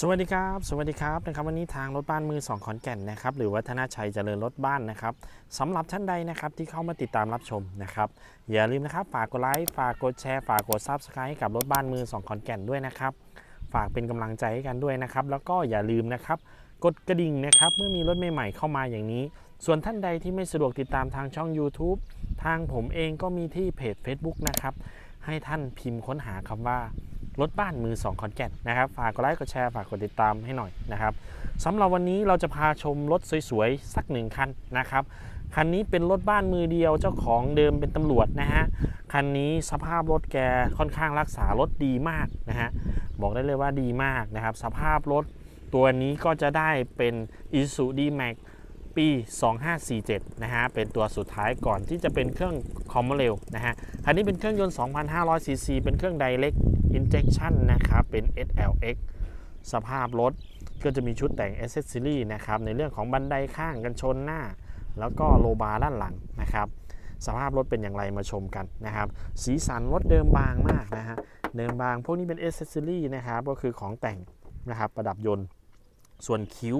สวัสดีครับ สวัสดีครับนะครับวันนี้ทางรถบ้านมือสองขอนแก่นนะครับหรือวัฒนาชัยเจริญรถบ้านนะครับสำหรับท่านใดนะครับที่เข้ามาติดตามรับชมนะครับอย่าลืมนะครับฝากกดไลค์ฝากกดแชร์ฝากกดซับสไครต์กับรถบ้านมือสองขอนแก่นด้วยนะครับฝากเป็นกำลังใจให้กันด้วยนะครับแล้วก็อย่าลืมนะครับกดกระดิ่งนะครับเมื่อมีรถใหม่ๆเข้ามาอย่างนี้ ส่วนท่านใดที่ไม่สะดวกติดตามทางช่อง YouTube ทางผมเองก็มีที่เพจ Facebook นะครับให้ท่านพิมพ์ค้นหาคำว่า รถบ้านมือ 2 ขอนแก่นนะครับ ฝากกดไลค์กดแชร์ฝากกดติดตามให้หน่อยนะครับสำหรับวันนี้เราจะพาชมรถสวยๆ สักหนึ่งคันนะครับ คันนี้เป็นรถบ้านมือเดียวเจ้าของเดิมเป็นตำรวจนะฮะ คันนี้สภาพรถแกค่อนข้างรักษารถดีมากนะฮะ บอกได้เลยว่าดีมากนะครับ สภาพรถตัวนี้ก็จะได้เป็น i s u d m a x ปี 2547 นะฮะ เป็นตัวสุดท้ายก่อนที่จะเป็นเครื่องคอมมเรลนะฮะ คันนี้เป็นเครื่องยนต์ 2,500ซีซี เป็นเครื่อง Direct Injection นะครับ เป็น SLX สภาพรถก็จะมีชุดแต่ง Accessory นะครับ ในเรื่องของบันไดข้างกันชนหน้า แล้วก็โลบาร์ด้านหลังนะครับ สภาพรถเป็นอย่างไรมาชมกันนะครับ สีสันรถเดิมบางมากนะฮะ เดิมบางพวกนี้เป็น Accessory นะครับ ก็คือของแต่งนะครับประดับยนต์ ส่วนคิ้ว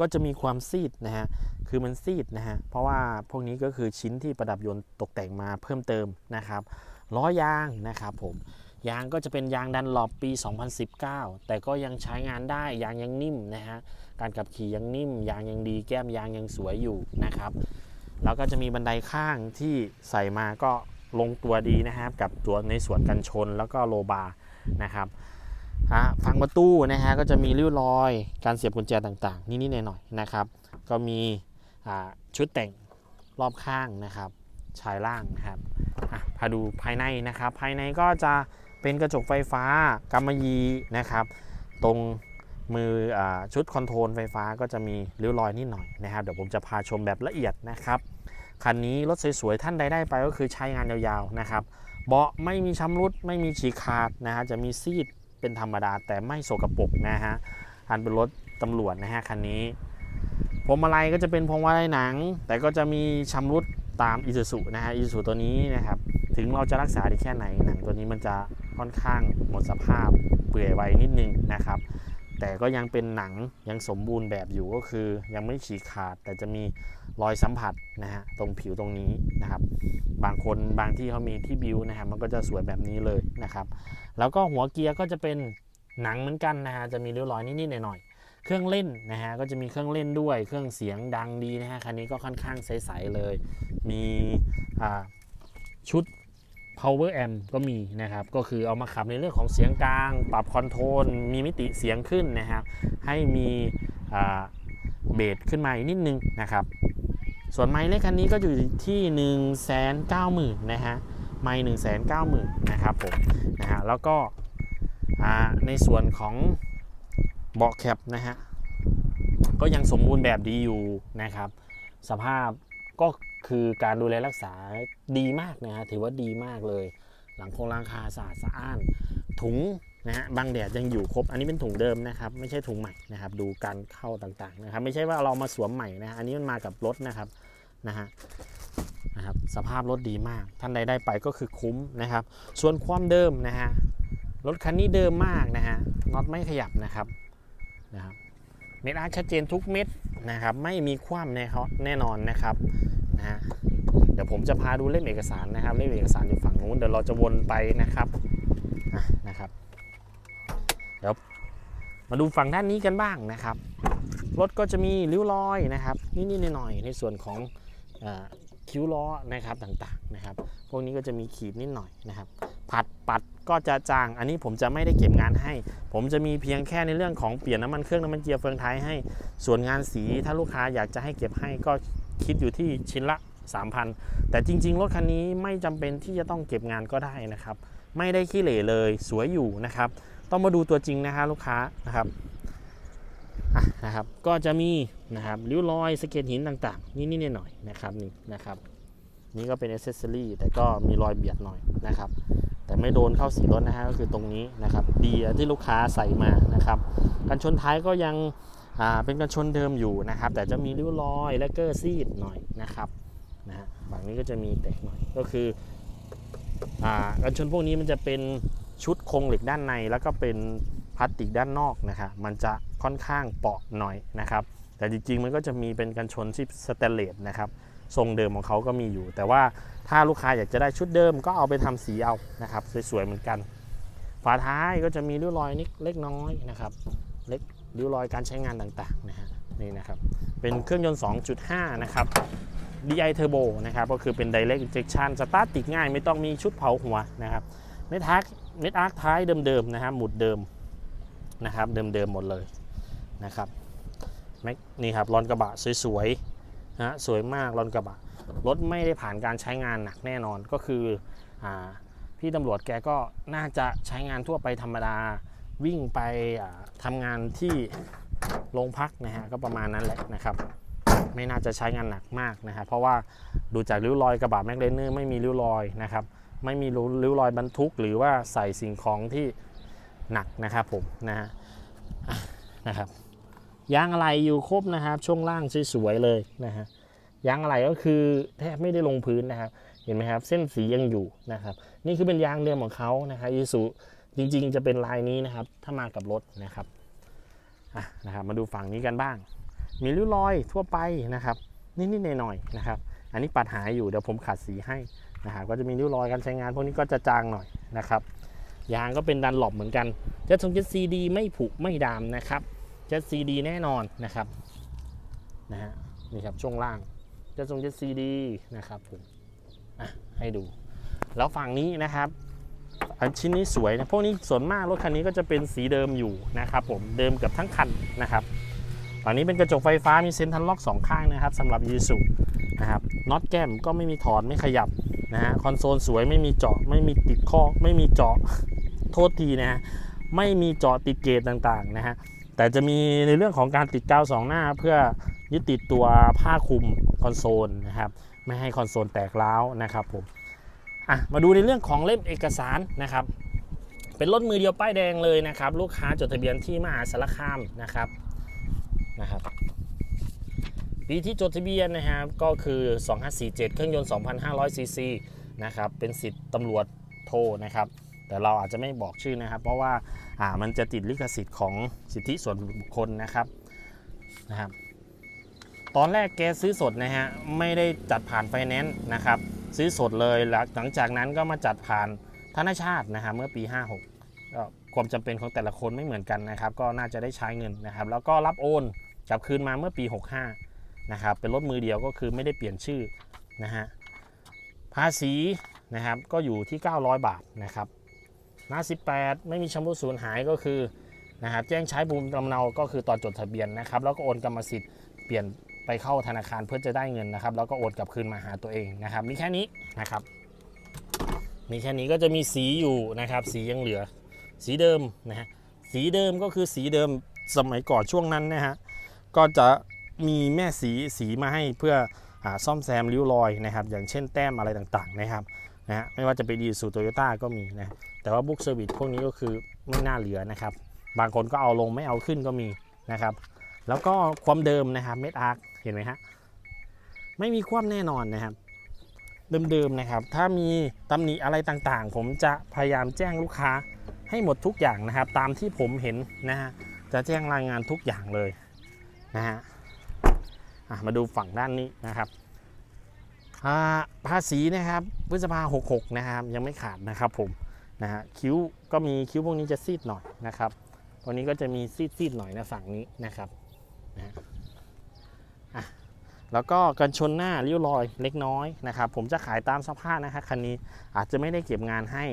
ก็จะมีความซีดนะฮะ คือมันซีดนะฮะ เพราะว่าพวกนี้ก็คือชิ้นที่ประดับยนต์ตกแต่งมาเพิ่มเติมนะครับ ล้อยางนะครับผม ยางก็จะเป็นยางดันหลอบปี 2019 แต่ก็ยังใช้งานได้ยางยังนิ่มนะฮะการขับขี่ยังนิ่ม ยางยังดีแก้มยางยังสวยอยู่นะครับ แล้วก็จะมีบันไดข้างที่ใส่มาก็ลงตัวดีนะครับ กับตัวในส่วนกันชนแล้วก็โลบาร์นะครับอะฝั่งประตูนะฮะก็จะมีริ้วรอยการเสียบกุญแจต่างๆนิดๆหน่อยๆนะครับ ก็มีอ่าชุดแต่งรอบข้างนะครับชายล่างนะครับอะพาดูภายในนะครับ ภายในก็จะ เป็นกระจกไฟฟ้ากำมะยีนะครับ ตรงมืออชุดคอนโทรลไฟฟ้าก็จะมีริ้วรอยนิดหน่อยนะครับ เดี๋ยวผมจะพาชมแบบละเอียดนะครับ คันนี้รถสวยๆท่านใดได้ไปก็คือใช้งานยาวๆนะครับ เบาะไม่มีชำรุดไม่มีฉีกขาดนะฮะจะมีซีดเป็นธรรมดาแต่ไม่โสกปรกนะฮะอันเป็นรถตำรวจนะฮะคันนี้พวงมาลัยก็จะเป็นพวงมาลัยหนัง แต่ก็จะมีชำรุดตามอิซูซุนะฮะอิซูซุตัวนี้นะครับ ถึงเราจะรักษาดีแค่ไหนหนังตัวนี้มันจะค่อนข้างหมดสภาพเปื่อยไวนิดนึงนะครับ แต่ก็ยังเป็นหนังยังสมบูรณ์แบบอยู่ก็คือ ยังไม่ฉีกขาดแต่จะมีรอยสัมผัสนะฮะตรงผิวตรงนี้นะครับ บางคนบางที่เขามีที่บิวนะครับมันก็จะสวยแบบนี้เลยนะครับ แล้วก็หัวเกียร์ก็จะเป็นหนังเหมือนกันนะฮะจะมีริ้วรอยนิดๆหน่อยๆเครื่องเล่นนะฮะก็จะมีเครื่องเล่นด้วย เครื่องเสียงดังดีนะฮะคันนี้ก็ค่อนข้างใสๆเลย มีชุด power amp ก็มีนะครับ ก็คือเอามาขับในเรื่องของเสียงกลาง ปรับคอนโทรล มีมิติเสียงขึ้นนะครับ ให้มีเบสขึ้นมาอีกนิดนึงนะครับ ส่วนไมค์เลขคันนี้ก็อยู่ที่ 1 9 0 0 0 0นะฮะ ไมค์1 9 0 0 0 0นเก้าหมื่นนะครับผม นะฮะ แล้วก็ในส่วนของเบาะแคปนะฮะ ก็ยังสมบูรณ์แบบดีอยู่นะครับ สภาพก็ คือการดูแลรักษาดีมากนะฮะถือว่าดีมากเลย หลังโครงหลังคาสะอาดสะอ้าน ถุงนะฮะบางแดดยังอยู่ครบ อันนี้เป็นถุงเดิมนะครับ ไม่ใช่ถุงใหม่นะครับ ดูการเข้าต่างๆนะครับ ไม่ใช่ว่าเรามาสวมใหม่นะ อันนี้มันมากับรถนะครับนะฮะนะครับสภาพรถดีมาก ท่านใดได้ไปก็คือคุ้มนะครับ ส่วนความเดิมนะฮะรถคันนี้เดิมมากนะฮะน็อตไม่ขยับนะครับนะครับเม็ดอาร์ชัดเจนทุกเม็ดนะครับ ไม่มีคว่ำแน่เขาแน่นอนนะครับ นะฮะเดี๋ยวผมจะพาดูเล่มเอกสารนะครับเล่มเอกสารอยู่ฝั่งนู้นเดี๋ยวเราจะวนไปนะครับนะครับเดี๋ยวมาดูฝั่งด้านนี้กันบ้างนะครับรถก็จะมีริ้วรอยนะครับนิดๆหน่อยๆในส่วนของอคิ้วล้อนะครับต่างๆนะครับ พวกนี้ก็จะมีขีดนิดหน่อยนะครับ ผัดปัดก็จะจาง อันนี้ผมจะไม่ได้เก็บงานให้ ผมจะมีเพียงแค่ในเรื่องของเปลี่ยนน้ำมันเครื่องน้ำมันเกียร์เฟืองท้ายให้ ส่วนงานสีถ้าลูกค้าอยากจะให้เก็บให้ก็ คิดอยู่ที่ชิ้นละ 3,000 แต่จริง ๆ รถคันนี้ไม่จำเป็นที่จะต้องเก็บงานก็ได้นะครับ ไม่ได้ขี้เหร่เลยสวยอยู่นะครับ ต้องมาดูตัวจริงนะคะลูกค้านะครับะนะครับก็จะมีนะครับริ้วรอยสะเก็ดหินต่างๆนิดๆหน่อยนะครับนี่นะครับ นี่ก็เป็นอ c เซสซอรี่แต่ก็มีรอยเบียดหน่อยนะครับ แต่ไม่โดนเข้าสีรถนะฮะก็คือตรงนี้นะครับดีที่ลูกค้าใส่มานะครับกันชนท้ายก็ยัง เป็นกันชนเดิมอยู่นะครับ แต่จะมีริ้วรอยและเกอร์ซีดหน่อยนะครับนะฝั่งนี้ก็จะมีแตกหน่อยก็คืออ่ากันชนพวกนี้มันจะเป็นชุดโครงเหล็กด้านใน แล้วก็เป็นพลาสติกด้านนอกนะครับมันจะค่อนข้างเปราะหน่อยนะครับ แต่จริงๆมันก็จะมีเป็นกันชนที่สแตนเลสนะครับทรงเดิมของเขาก็มีอยู่ แต่ว่าถ้าลูกค้าอยากจะได้ชุดเดิมก็เอาไปทำสีเอานะครับ สวยๆเหมือนกัน ฝาท้ายก็จะมีริ้วรอยนิดเล็กน้อยนะครับ เล็ก ริ้วรอยการใช้งานต่างๆนะฮะนี่นะครับเป็นเครื่องยนต์ 2.5 นะครับ DI Turbo นะครับก็คือเป็น Direct Injection สตาร์ทติดง่ายไม่ต้องมีชุดเผาหัวนะครับเม็ดอาร์คเม็ดอาร์คท้ายเดิมๆนะครับหมุดเดิมนะครับเดิมๆหมดเลยนะครับนี่ครับรอนกระบะสวยๆนะฮะสวยมากรอนกระบะรถไม่ได้ผ่านการใช้งานหนักแน่นอนก็คืออพี่ตำรวจแกก็น่าจะใช้งานทั่วไปธรรมดา วิ่งไปทำงานที่โรงพักนะฮะก็ประมาณนั้นแหละนะครับ ไม่น่าจะใช้งานหนักมากนะครับเพราะว่าดูจากริ้วรอยกระบะแมคเลนเนอร์ไม่มีริ้วรอยนะครับไม่มีริ้วรอยบรรทุก หรือว่าใส่สิ่งของที่หนักนะครับผมนะฮะนะครับยางอะไรอยู่ครบนะครับ ช่วงล่างสวยๆเลยนะฮะยางอะไหล่ก็คือแทบไม่ได้ลงพื้นนะครับ เห็นไหมครับ เส้นสียังอยู่นะครับ นี่คือเป็นยางเดิมของเขานะครับยูสุ จริงๆ จะเป็นลายนี้นะครับ ถ้ามากับรถนะครับอะนะครับมาดูฝั่งนี้กันบ้าง มีริ้วรอยทั่วไปนะครับนิดๆหน่อยๆนะครับ อันนี้ปัดหายอยู่เดี๋ยวผมขัดสีให้นะครับก็จะมีริ้วรอยการใช้งาน พวกนี้ก็จะจางหน่อยนะครับยางก็เป็นดันหลบเหมือนกันเจะทรงเจ็ดซีดีไม่ผุไม่ดามนะครับเจ็ดซีดีแน่นอนนะครับนะฮะนี่ครับช่วงล่างจะทรงจะซีดีนะครับผมอะให้ดู แล้วฝั่งนี้นะครับ อันชิ้นนี้สวยนะพวกนี้ส่วนมากรถคันนี้ก็จะเป็นสีเดิมอยู่นะครับผมเดิมเกับทั้งคันนะครับฝั่งนี้เป็นกระจกไฟฟ้ามีเซ็นทรัลล็อกสองข้างนะครับสำหรับยูสุนะครับน็อตแก้มก็ไม่มีถอดไม่ขยับนะฮะคอนโซลสวยไม่มีเจาะไม่มีติดข้อไม่มีเจาะโทษทีนะฮะไม่มีเจาะติดเกตต่างๆนะฮะแต่จะมีในเรื่องของการติดกาวสองหน้าเพื่อยึดติดตัวผ้าคลุมคอนโซลนะครับไม่ให้คอนโซลแตกร้าวนะครับผม อะมาดูในเรื่องของเล่มเอกสารนะครับ เป็นรถมือเดียวป้ายแดงเลยนะครับ ลูกค้าจดทะเบียนที่มหาสารคามนะครับนะครับปีที่จดทะเบียนนะครับก็คือ 2547 เครื่องยนต์ 2,500 ซีซีนะครับเป็นสิทธิ์ตำรวจโทรนะครับ แต่เราอาจจะไม่บอกชื่อนะครับ เพราะว่าอ่ามันจะติดลิขสิทธิ์ของสิทธิส่วนบุคคลนะครับนะครับ ตอนแรกแกซื้อสดนะฮะไม่ได้จัดผ่านไฟแนนซ์นะครับ ซื้อสดเลยหลังจากนั้นก็มาจัดผ่านธนาชาตินะฮะเมื่อปี 56ก็ความจำเป็นของแต่ละคนไม่เหมือนกันนะครับ ก็น่าจะได้ใช้เงินนะครับ แล้วก็รับโอนกลับคืนมาเมื่อปี 65นะครับเป็นรถมือเดียวก็คือไม่ได้เปลี่ยนชื่อนะฮะภาษีนะครับก็อยู่ที่ 900 บาทนะครับหน้า18 ไม่มีชำรุดสูญหายก็คือนะครับแจ้งใช้ภูมลำเนาก็คือตอนจดทะเบียนนะครับ แล้วก็โอนกรรมสิทธิ์เปลี่ยน ไปเข้าธนาคารเพื่อจะได้เงินนะครับ แล้วก็โอนกลับคืนมาหาตัวเองนะครับ มีแค่นี้นะครับ มีแค่นี้ก็จะมีสีอยู่นะครับ สียังเหลือ สีเดิมนะฮะสีเดิมก็คือสีเดิมสมัยก่อนช่วงนั้นนะฮะก็จะมีแม่สีสีมาให้เพื่ออซ่อมแซมริ้วรอยนะครับ อย่างเช่นแต้มอะไรต่างๆนะครับนะฮะไม่ว่าจะเป็นดีสูโตโยต้าก็มีนะแต่ว่าบุ๊กเซอร์วิสพวกนี้ก็คือไม่น่าเหลือนะครับ บางคนก็เอาลงไม่เอาขึ้นก็มีนะครับ แล้วก็ความเดิมนะครับเม็ดอาร์ เห็นไหมฮะไม่มีความแน่นอนนะครับเดิมๆนะครับ ถ้ามีตำหนิอะไรต่างๆ ผมจะพยายามแจ้งลูกค้าให้หมดทุกอย่างนะครับ ตามที่ผมเห็นนะฮะจะแจ้งรายงานทุกอย่างเลยนะฮะมาดูฝั่งด้านนี้นะครับภาษีนะครับพฤษภา66 นะครับ ยังไม่ขาดนะครับผมนะฮะคิ้วก็มีคิ้วพวกนี้จะซีดหน่อยนะครับ ตัวนี้ก็จะมีซีดๆหน่อยนะฝั่งนี้นะครับนะอะ แล้วก็กันชนหน้าริ้วรอยเล็กน้อยนะครับ ผมจะขายตามสภาพนะฮะคันนี้อาจจะไม่ได้เก็บงานให้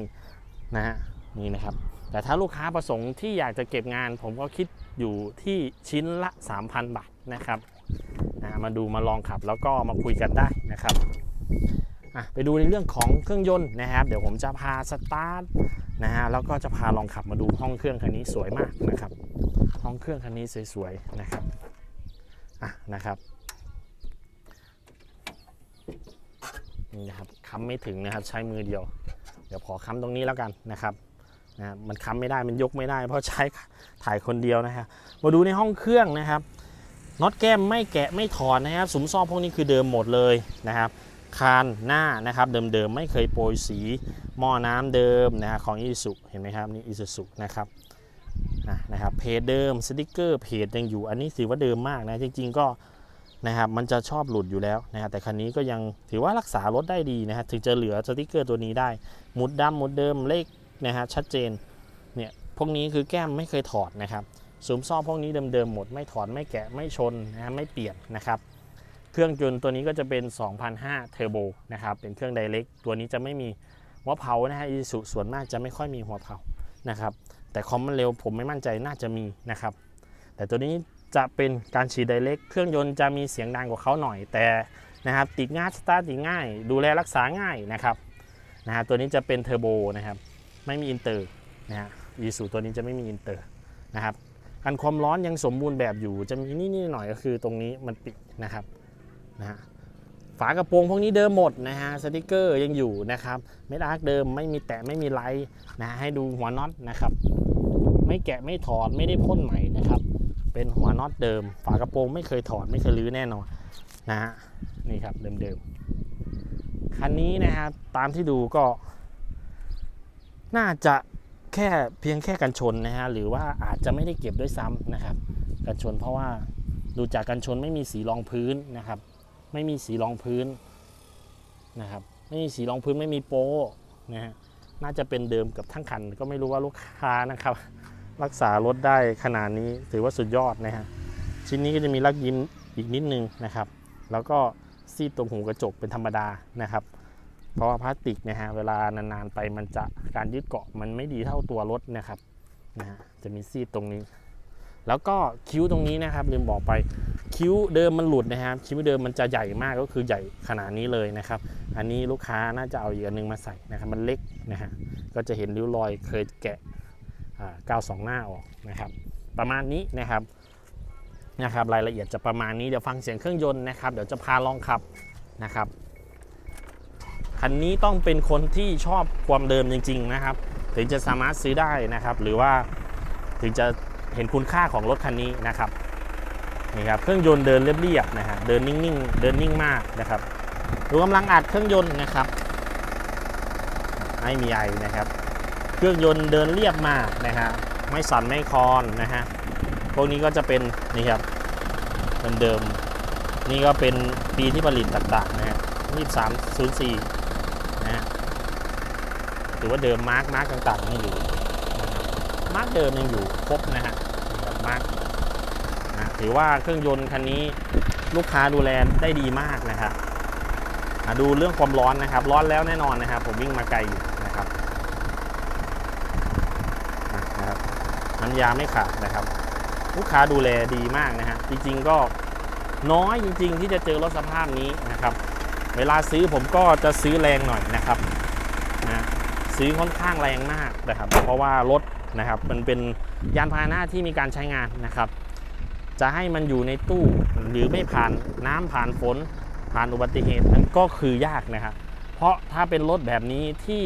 นะฮะนี่นะครับ แต่ถ้าลูกค้าประสงค์ที่อยากจะเก็บงาน ผมก็คิดอยู่ที่ชิ้นละ 3,000 บาทนะครับนะมาดูมาลองขับแล้วก็มาคุยกันได้นะครับไปดูในเรื่องของเครื่องยนต์นะครับ เดี๋ยวผมจะพาสตาร์ทนะฮะแล้วก็จะพาลองขับมาดูห้องเครื่องคันนี้สวยมากนะครับ ห้องเครื่องคันนี้สวยๆนะครับอะนะครับ นี่นะครับค้ำไม่ถึงนะครับใช้มือเดียว เดี๋ยวขอค้ำตรงนี้แล้วกันนะครับนะมันค้ำไม่ได้มันยกไม่ได้ เพราะใช้ถ่ายคนเดียวนะครับมาดูในห้องเครื่องนะครับน็อตแก้มไม่แกะไม่ถอดนะครับสุมซ่อมพวกนี้คือเดิมหมดเลยนะครับคานหน้านะครับเดิมๆไม่เคยโปรยสีหม้อน้ำเดิมนะฮะของอิสุเห็นไหมครับนี่อิสุสุนะครับอะนะครับเพจเดิมสติกเกอร์เพจยังอยู่อันนี้ถือว่าเดิมมากนะจริงๆก็ นะครับมันจะชอบหลุดอยู่แล้วนะครับแต่คันนี้ก็ยังถือว่ารักษารถได้ดีนะฮะถึงจะเหลือสติกเกอร์ตัวนี้ได้หมุดดำหมุดเดิมเลขนะฮะชัดเจนเนี่ยพวกนี้คือแก้มไม่เคยถอดนะครับซุ้มซ่อมพวกนี้เดิมๆหมดไม่ถอดไม่แกะไม่ชนนะฮะไม่เปลี่ยนนะครับเครื่องยนต์ตัวนี้ก็จะเป็น2005เทอร์โบนะครับเป็นเครื่องไดเ c กตัวนี้จะไม่มีหัวเผานะฮะอีสุส่วนมากจะไม่ค่อยมีหัวเผานะครับแต่คอมมันเร็วผมไม่มั่นใจน่าจะมีนะครับแต่ตัวนี้ จะเป็นการฉีดไดเ c กเครื่องยนต์จะมีเสียงดังกว่าเขาหน่อยแต่นะครับติดง่ายสตาร์ทติดง่าย ดูแลรักษาง่ายนะครับนะฮะตัวนี้จะเป็นเทอร์โบนะครับไม่มีอินเตอร์นะฮะอีสุตัวนี้จะไม่มีอินเตอร์นะครับกันความร้อนยังสมบูรณ์แบบอยู่จะมีนิดๆหน่อยก็คือตรงนี้มันปิดนะครับนะฮะฝากระโปรงพวกนี้เดิมหมดนะฮะสติกเกอร์ยังอยู่นะครับเม็ดอาร์คเดิมไม่มีแตะไม่มีไลท์นะฮะให้ดูหัวน็อตนะครับ ไม่แกะไม่ถอดไม่ได้พ่นใหม่นะครับ เป็นหัวน็อตเดิม ฝากระโปรงไม่เคยถอดไม่เคยรื้อแน่นอนนะฮะนี่ครับเดิมๆคันนี้นะครับตามที่ดูก็ น่าจะแค่เพียงแค่กันชนนะฮะหรือว่าอาจจะไม่ได้เก็บด้วยซ้ำนะครับ กันชนเพราะว่าดูจากกันชนไม่มีสีรองพื้นนะครับ ไม่มีสีรองพื้นนะครับ ไม่มีสีรองพื้นไม่มีโป๊ะนะฮะน่าจะเป็นเดิมกับทั้งคันก็ไม่รู้ว่าลูกค้านะครับ รักษารถได้ขนาดนี้ถือว่าสุดยอดนะฮะชิ้นนี้ก็จะมีลักยิ้มอีกนิดนึงนะครับ แล้วก็ซีดตรงหูกระจกเป็นธรรมดานะครับ เพราะว่าพลาสติกนะฮะเวลานานๆไปมันจะการยึดเกาะมันไม่ดีเท่าตัวรถนะครับนะฮะจะมีซีดตรงนี้ แล้วก็คิ้วตรงนี้นะครับลืมบอกไปคิ้วเดิมมันหลุดนะครับคิ้วเดิมมันจะใหญ่มากก็คือใหญ่ขนาดนี้เลยนะครับ อันนี้ลูกค้าน่าจะเอาอีกอันนึงมาใส่นะครับ มันเล็กนะฮะก็จะเห็นริ้วรอยเคยแกะ กาวสองหน้าออกนะครับ ประมาณนี้นะครับนะครับ รายละเอียดจะประมาณนี้เดี๋ยวฟังเสียงเครื่องยนต์นะครับเดี๋ยวจะพาลองขับนะครับคันนี้ต้องเป็นคนที่ชอบความเดิมจริง ๆนะครับ ถึงจะสามารถซื้อได้นะครับ หรือว่าถึงจะเห็นคุณค่าของรถคันนี้นะครับนี่ครับเครื่องยนต์เดินเรียบๆนะฮะเดินนิ่งๆเดินนิ่งมากนะครับดูกำลังอัดเครื่องยนต์นะครับไม่มีไอนะครับ เครื่องยนต์เดินเรียบมากนะฮะไม่สั่นไม่คลอนนะฮะพวกนี้ก็จะเป็นนี่ครับเดิมๆนี่ก็เป็นปีที่ผลิตต่างๆนะฮะ2304นย์สี่นะฮะถือว่าเดิมมาร์กมาร์กต่างๆยังอยู่มาร์กเดิมยังอยู่ครบนะฮะแบบมากนะถือว่าเครื่องยนต์คันนี้ลูกค้าดูแลได้ดีมากนะครับดูเรื่องความร้อนนะครับ ร้อนแล้วแน่นอนนะครับ ผมวิ่งมาไกลอยู่นะครับอะนะครับน้ำ ยาไม่ขาดนะครับ ลูกค้าดูแลดีมากนะฮะจริงๆก็น้อยจริง ๆ ที่จะเจอรถสภาพนี้นะครับ เวลาซื้อผมก็จะซื้อแรงหน่อยนะครับนะซื้อค่อนข้างแรงมากนะครับ เพราะว่ารถนะครับมันเป็นยานพาหนะที่มีการใช้งานนะครับ จะให้มันอยู่ในตู้หรือไม่ผ่านน้ำผ่านฝนผ่านอุบัติเหตุนั้นก็คือยากนะครับ เพราะถ้าเป็นรถแบบนี้ที่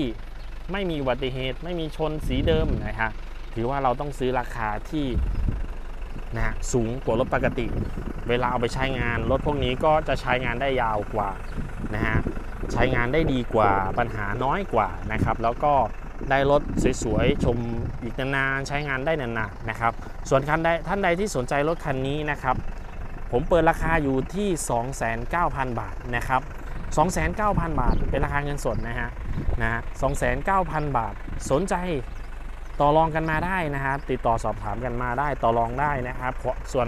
ไม่มีอุบัติเหตุไม่มีชนสีเดิมนะครับ ถือว่าเราต้องซื้อราคาที่นะฮะสูงกว่ารถปกติ เวลาเอาไปใช้งานรถพวกนี้ก็จะใช้งานได้ยาวกว่านะฮะใช้งานได้ดีกว่าปัญหาน้อยกว่านะครับ แล้วก็ได้รถสวยๆชมอีกนานๆใช้งานได้นานๆนะครับ ส่วนคันใดท่านใดที่สนใจรถคันนี้นะครับ ผมเปิดราคาอยู่ที่ 29,000บาทนะครับ 29,000 บาทเป็นราคาเงินสดนะฮะนะฮะ29,000 บาทสนใจ ต่อรองกันมาได้นะครับ ติดต่อสอบถามกันมาได้ต่อรองได้นะครับ ส่วน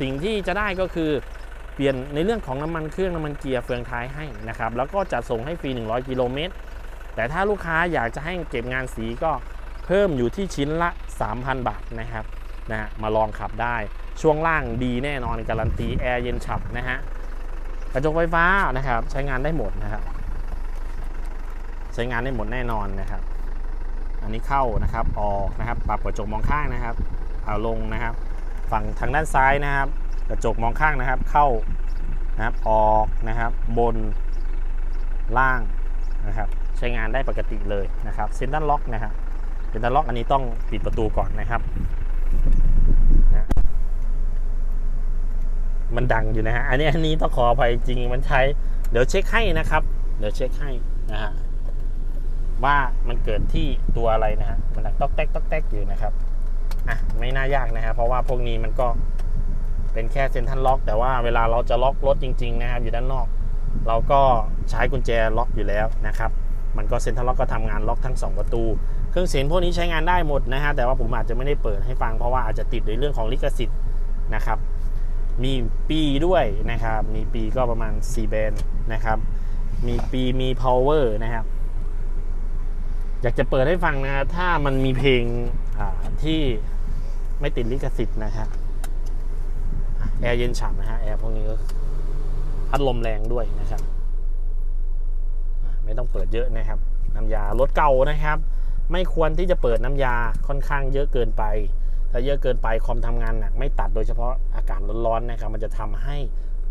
สิ่งที่จะได้ก็คือเปลี่ยนในเรื่องของน้ำมันเครื่องน้ำมันเกียร์เฟืองท้ายให้นะครับ แล้วก็จะส่งให้ฟรี 100 กิโลเมตร แต่ถ้าลูกค้าอยากจะให้เก็บงานสีก็เพิ่มอยู่ที่ชิ้นละ 3,000 บาทนะครับนะฮะมาลองขับได้ช่วงล่างดีแน่นอนการันตีแอร์เย็นฉ่ำนะฮะกระจกไฟฟ้านะครับใช้งานได้หมดนะครับ ใช้งานได้หมดแน่นอนนะครับ อันนี้เข้านะครับออกนะครับ ปรับกระจกมองข้างนะครับเอาลงนะครับ ฝั่งทางด้านซ้ายนะครับ กระจกมองข้างนะครับ เข้านะครับออกนะครับ บนล่างนะครับ ใช้งานได้ปกติเลยนะครับเซ็นทรัลล็อกนะครับเซ็นทรัลล็อกอันนี้ต้องปิดประตูก่อนนะครับนะมันดังอยู่นะฮะอันนี้อันนี้ต้องขออภัยจริงมันใช้ เดี๋ยวเช็คให้นะครับ เดี๋ยวเช็คให้นะฮะ ว่ามันเกิดที่ตัวอะไรนะฮะมันดังต๊อกแตกตอกแตกอยู่นะครับอะไม่น่ายากนะครับเพราะว่าพวกนี้มันก็เป็นแค่เซ็นทรัลล็อก แต่ว่าเวลาเราจะล็อกรถจริง ๆ นะครับ อยู่ด้านนอก เราก็ใช้กุญแจล็อกอยู่แล้วนะครับ มันก็เซ็นทรัลล็อกก็ทำงานล็อกทั้ง 2 ประตู เครื่องเสียงพวกนี้ใช้งานได้หมดนะฮะแต่ว่าผมอาจจะไม่ได้เปิดให้ฟังเพราะว่าอาจจะติดในเรื่องของลิขสิทธิ์นะครับ มีปีด้วยนะครับ มีปีก็ประมาณ 4 แบรนด์นะครับ มีปีมี power นะครับ อยากจะเปิดให้ฟังนะฮะถ้ามันมีเพลงที่ไม่ติดลิขสิทธิ์นะครับอะแอร์เย็นฉ่ำนะฮะแอร์พวกนี้ก็พัดลมแรงด้วยนะครับ ไม่ต้องเปิดเยอะนะครับ น้ำยารถเก่านะครับ ไม่ควรที่จะเปิดน้ำยาค่อนข้างเยอะเกินไปถ้าเยอะเกินไปคอมทำงานหนักไม่ตัดโดยเฉพาะอากาศร้อนๆนะครับ มันจะทำให้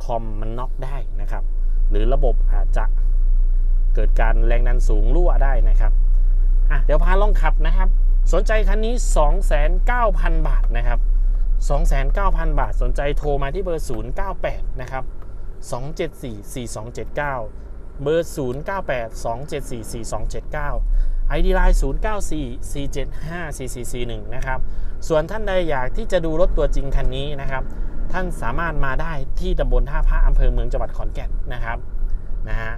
คอมมันน็อกได้นะครับ หรือระบบอาจจะเกิดการแรงดันสูงรั่วได้นะครับ อะเดี๋ยวพาลองขับนะครับ สนใจคันนี้ 29,000บาทนะครับ 29,000 บาท สนใจโทรมาที่เบอร์ 098 นะครับ 274 4279 เบอร์ 098 274 4279 ID Line 094 475 4441 นะครับ ส่วนท่านใดอยากที่จะดูรถตัวจริงคันนี้นะครับท่านสามารถมาได้ที่ตำบลท่าพระอำเภอเมืองจังหวัดขอนแก่นนะครับนะฮะ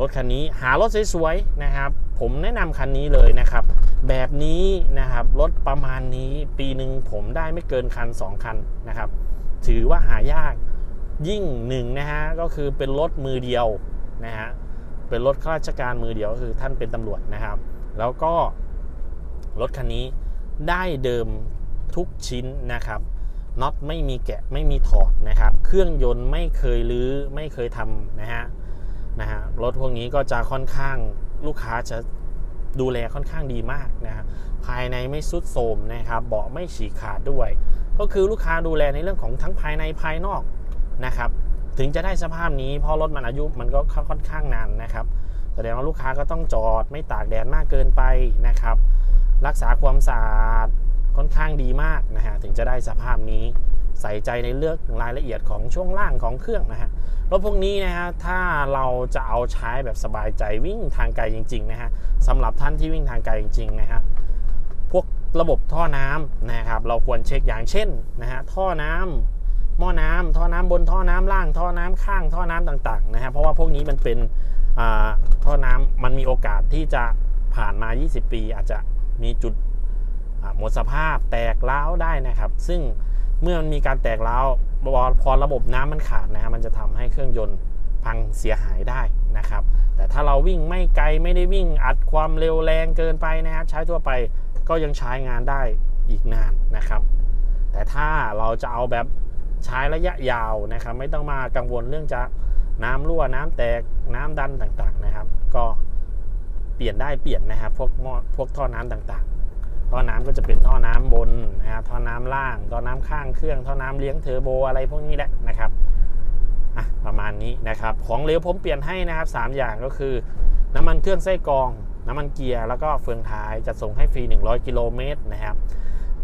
รถคันนี้หารถสวยๆนะครับ ผมแนะนำคันนี้เลยนะครับ แบบนี้นะครับรถประมาณนี้ปีหนึ่งผมได้ไม่เกินคัน 2 คันนะครับ ถือว่าหายากยิ่งหนึ่งนะฮะก็คือเป็นรถมือเดียวนะฮะเป็นรถข้าราชการมือเดียวก็คือท่านเป็นตำรวจนะครับ แล้วก็รถคันนี้ได้เดิมทุกชิ้นนะครับน็อตไม่มีแกะไม่มีถอดนะครับ เครื่องยนต์ไม่เคยรื้อไม่เคยทำนะฮะนะฮะรถพวกนี้ก็จะค่อนข้าง ลูกค้าจะดูแลค่อนข้างดีมากนะภายในไม่สุดโทมนะครับเบาะไม่ฉีกขาดด้วย ก็คือลูกค้าดูแลในเรื่องของทั้งภายในภายนอกนะครับ ถึงจะได้สภาพนี้เพราะรถมันอายุมันก็ค่อนข้างนานนะครับแสดงว่าลูกค้าก็ต้องจอดไม่ตากแดดมากเกินไปนะครับ รักษาความสะอาดค่อนข้างดีมากนะฮะถึงจะได้สภาพนี้ ใส่ใจในเรื่องรายละเอียดของช่วงล่างของเครื่องนะฮะรถพวกนี้นะฮะถ้าเราจะเอาใช้แบบสบายใจวิ่งทางไกลจริงๆนะฮะสำหรับท่านที่วิ่งทางไกลจริงๆนะฮะพวกระบบท่อน้ำนะครับเราควรเช็คอย่างเช่นนะฮะท่อน้ำหม้อน้ำท่อน้ำบนท่อน้ำล่างท่อน้ำข้างท่อน้ำต่างๆนะฮะเพราะว่าพวกนี้มันเป็นท่อน้ำมันมีโอกาสที่จะผ่านมา 20 ปี อาจจะมีจุดหมดสภาพแตกร้าวได้นะครับ ซึ่ง เมื่อมันมีการแตกร้าวพอระบบน้ำมันขาดนะฮะมันจะทำให้เครื่องยนต์พังเสียหายได้นะครับ แต่ถ้าเราวิ่งไม่ไกลไม่ได้วิ่งอัดความเร็วแรงเกินไปนะฮะใช้ทั่วไปก็ยังใช้งานได้อีกนานนะครับ แต่ถ้าเราจะเอาแบบใช้ระยะยาวนะครับ ไม่ต้องมากังวลเรื่องจะน้ำรั่วน้ำแตกน้ำดันต่างๆนะครับ ก็เปลี่ยนได้เปลี่ยนนะครับ พวกหม้อพวกท่อน้ำต่างๆท่อน้ำก็จะเป็นท่อน้ำบน ท่อน้ำล่างท่อน้ำข้างเครื่องท่อน้ำเลี้ยงเทอร์โบอะไรพวกนี้แหละนะครับอะประมาณนี้นะครับ ของเหลวผมเปลี่ยนให้นะครับสามอย่างก็คือ น้ำมันเครื่องไส้กรอง น้ำมันเกียร์แล้วก็เฟืองท้ายจะส่งให้ฟรี 100 กิโลเมตรนะครับ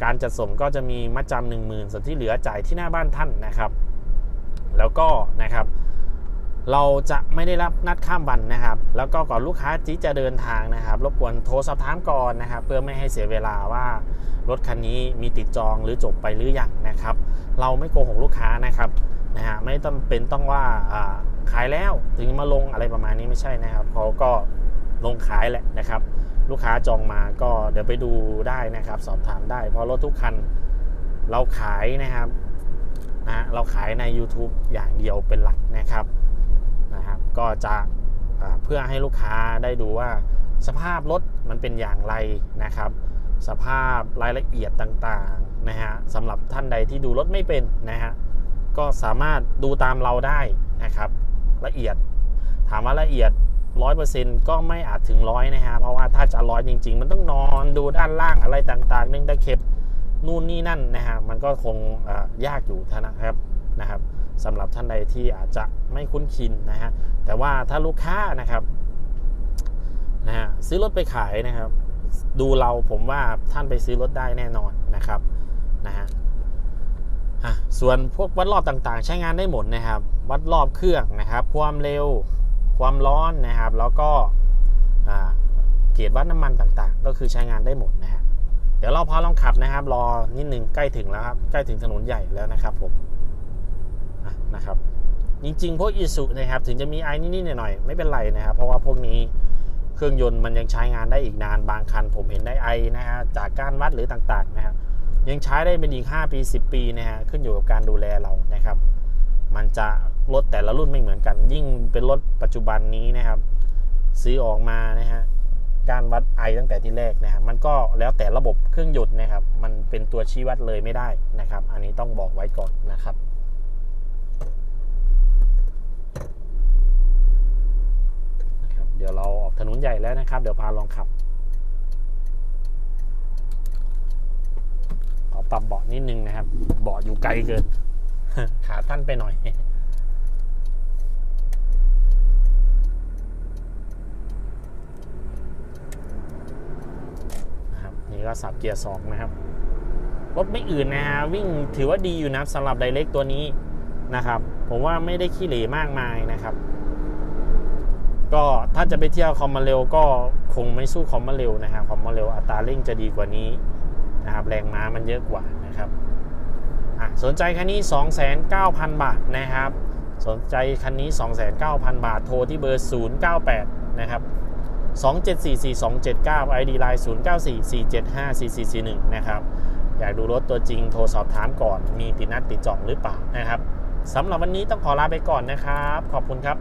การจัดส่งก็จะมีมัดจำหนึ่งหมื่นส่วนที่เหลือจ่ายที่หน้าบ้านท่านนะครับ แล้วก็นะครับ เราจะไม่ได้รับนัดข้ามวันนะครับ แล้วก็ก่อนลูกค้าที่จะเดินทางนะครับ รบกวนโทรสอบถามก่อนนะครับ เพื่อไม่ให้เสียเวลาว่ารถคันนี้มีติดจองหรือจบไปหรือยังนะครับ เราไม่โกหกลูกค้านะครับนะฮะไม่ต้องเป็นต้องว่าขายแล้วถึงมาลงอะไรประมาณนี้ไม่ใช่นะครับเขาก็ลงขายแหละนะครับ ลูกค้าจองมาก็เดี๋ยวไปดูได้นะครับ สอบถามได้ เพราะรถทุกคันเราขายนะครับนะฮะเราขายใน YouTube อย่างเดียวเป็นหลักนะครับ นะครับ ก็จะเพื่อให้ลูกค้าได้ดูว่าสภาพรถมันเป็นอย่างไรนะครับ สภาพรายละเอียดต่างๆนะฮะสำหรับท่านใดที่ดูรถไม่เป็นนะฮะก็สามารถดูตามเราได้นะครับ ละเอียดถามว่าละเอียด 100%ก็ไม่อาจถึงร้อยนะฮะเพราะว่าถ้าจะร้อยจริง ๆ มันต้องนอนดูด้านล่างอะไรต่างๆนึ่งตะเข็บนู่นนี่นั่นนะฮะมันก็คงยากอยู่นะครับนะครับ สำหรับท่านใดที่อาจจะไม่คุ้นชินนะฮะแต่ว่าถ้าลูกค้านะครับนะฮะซื้อรถไปขายนะครับ ดูเราผมว่าท่านไปซื้อรถได้แน่นอนนะครับนะฮะส่วนพวกวัดรอบต่างๆ ใช้งานได้หมดนะครับ วัดรอบเครื่องนะครับ ความเร็วความร้อนนะครับ แล้วก็เกียรวัดน้ำมันต่างๆ ก็คือใช้งานได้หมดนะฮะเดี๋ยวเราพาลองขับนะครับ รอนิดนึงใกล้ถึงแล้วครับ ใกล้ถึงถนนใหญ่แล้วนะครับผม นะครับ จริง ๆ พวกอิสุนะครับ ถึงจะมีไอนิดๆหน่อยๆไม่เป็นไรนะครับ เพราะว่าพวกนี้เครื่องยนต์มันยังใช้งานได้อีกนานบางคัน ผมเห็นได้ไอนะฮะจากการวัดหรือต่างๆนะครับยังใช้ได้เป็นอีก 5 ปี 10 ปีนะฮะขึ้นอยู่กับการดูแลเรานะครับ มันจะรถแต่ละรุ่นไม่เหมือนกัน ยิ่งเป็นรถปัจจุบันนี้นะครับ ซื้อออกมานะฮะการวัดไอตั้งแต่ที่แรกนะครับมันก็แล้วแต่ระบบเครื่องยนต์นะครับ มันเป็นตัวชี้วัดเลยไม่ได้นะครับ อันนี้ต้องบอกไว้ก่อนนะครับ นะครับ เดี๋ยวเราออกถนนใหญ่แล้วนะครับ เดี๋ยวพาลองขับขอปรับเบาะนิดนึงนะครับ เบาะอยู่ไกลเกิน ขาท่านไปหน่อยนะครับนี่ก็สับเกียร์สองนะครับ รถไม่อื่นนะฮะวิ่งถือว่าดีอยู่นะสำหรับไดเล็กตัวนี้นะครับ ผมว่าไม่ได้ขี้เหร่มากมายนะครับ ก็ถ้าจะไปเที่ยวคอมมาเร็วก็คงไม่สู้คอมมาเร็วนะครับคอมมาเร็วอัตราเร่งจะดีกว่านี้นะครับแรงม้ามันเยอะกว่านะครับอะสนใจคันนี้ 29,000 บาทนะครับ สนใจคันนี้ 29,000 บาท โทรที่เบอร์ 098 นะครับ 2744279 ID Line 0944754441 นะครับ อยากดูรถตัวจริงโทรสอบถามก่อน มีติดนัดติดจองหรือเปล่านะครับ สำหรับวันนี้ต้องขอลาไปก่อนนะครับ ขอบคุณครับ